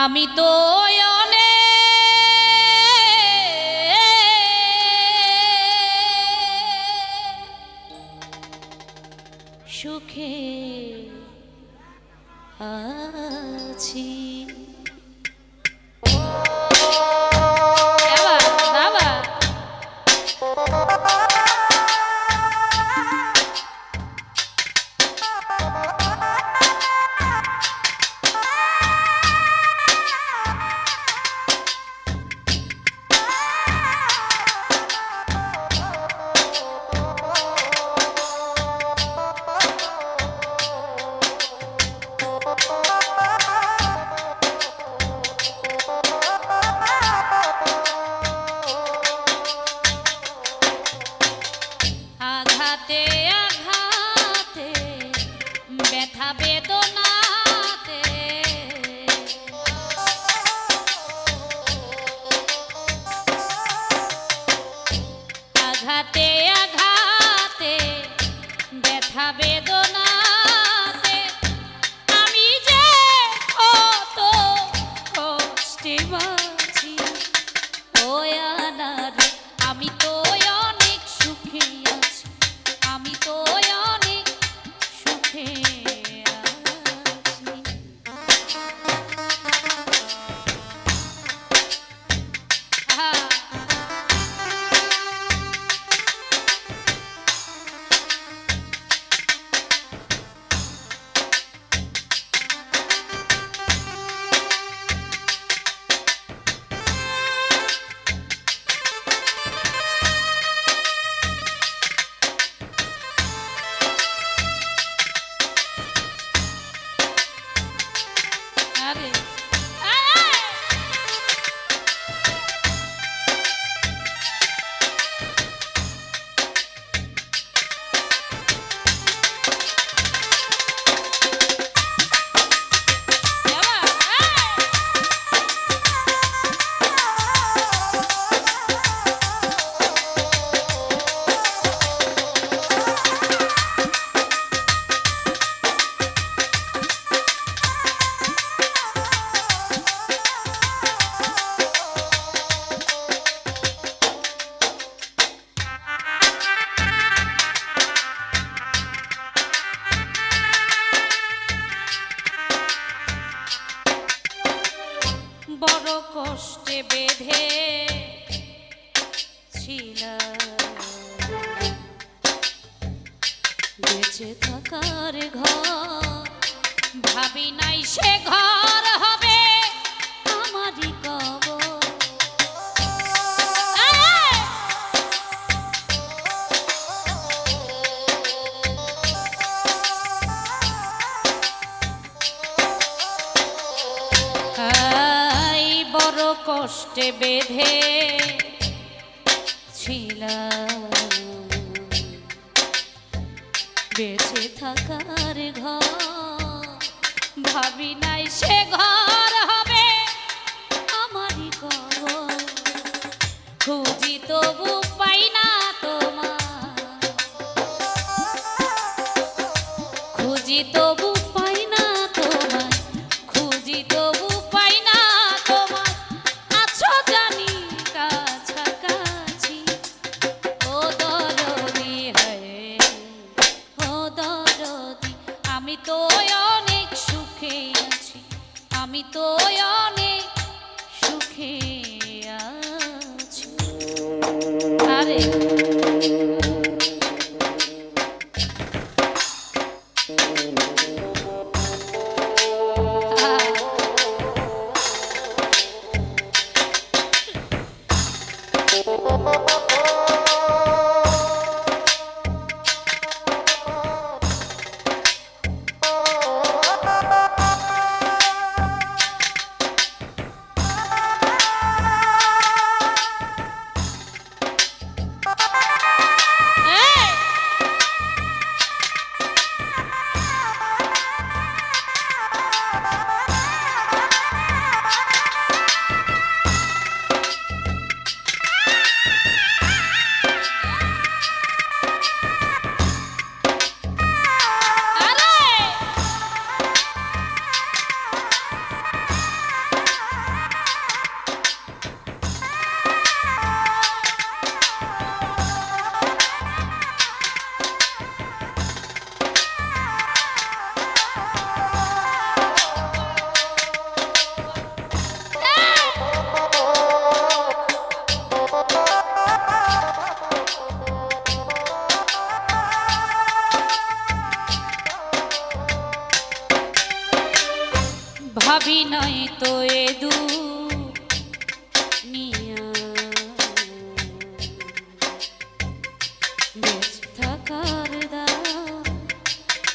আমি তো ঘর ভাবি নাই সে ঘর হবে কষ্টে বেঁধে ছিলাম। বেঁচে থাকার ঘর। ভাবি নাই সে ঘর হবে আমারই কবর। খুঁজি তবু পাই না তোমার। খুঁজি তো নয় তো এ দু থাকার দা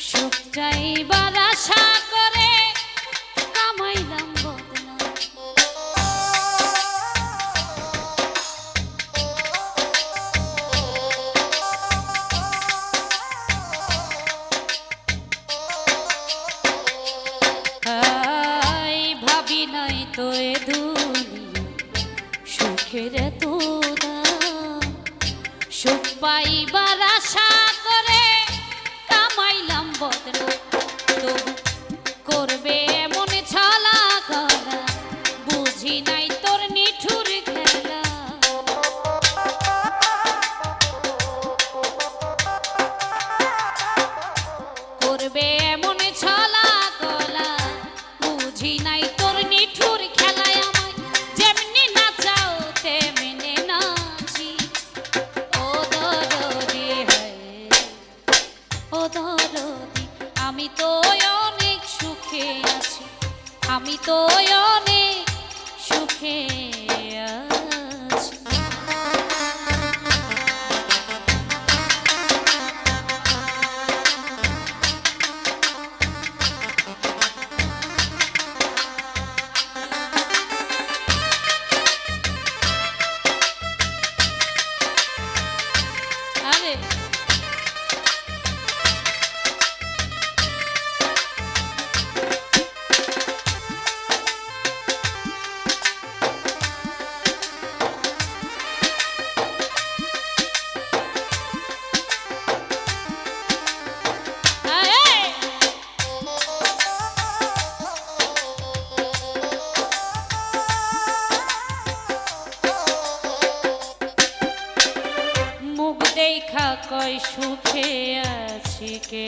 সুখ চাই বারা সুখের তোরা সুখ পাইবা কয় সুখে আছি কে?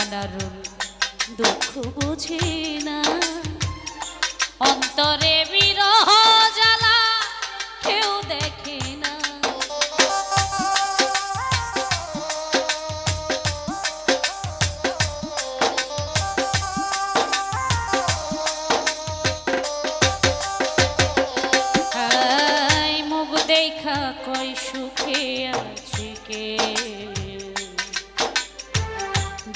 আনারুল দুঃখ বুঝি না। অন্তরে বিরহ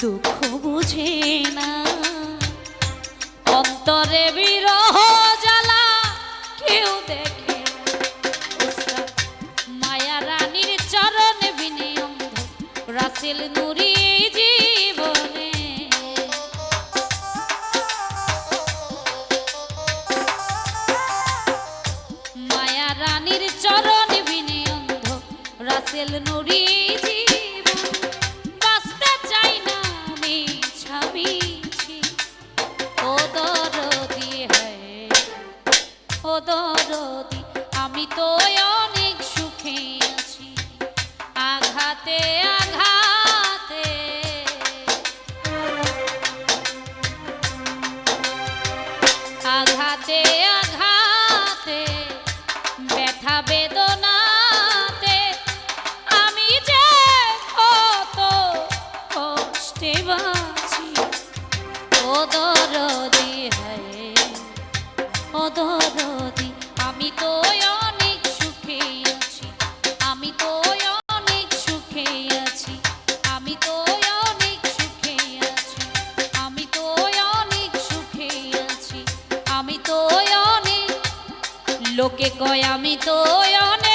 দুঃখ বুঝে না। অন্তরে বিরহ জ্বালা কেউ দেখে মায়া রানীর চরণে বিনিয়ম। রাসেল নুরি জি তো অনেক সুখে আছি। আঘাতে লোকে কয় আমি তো অনেক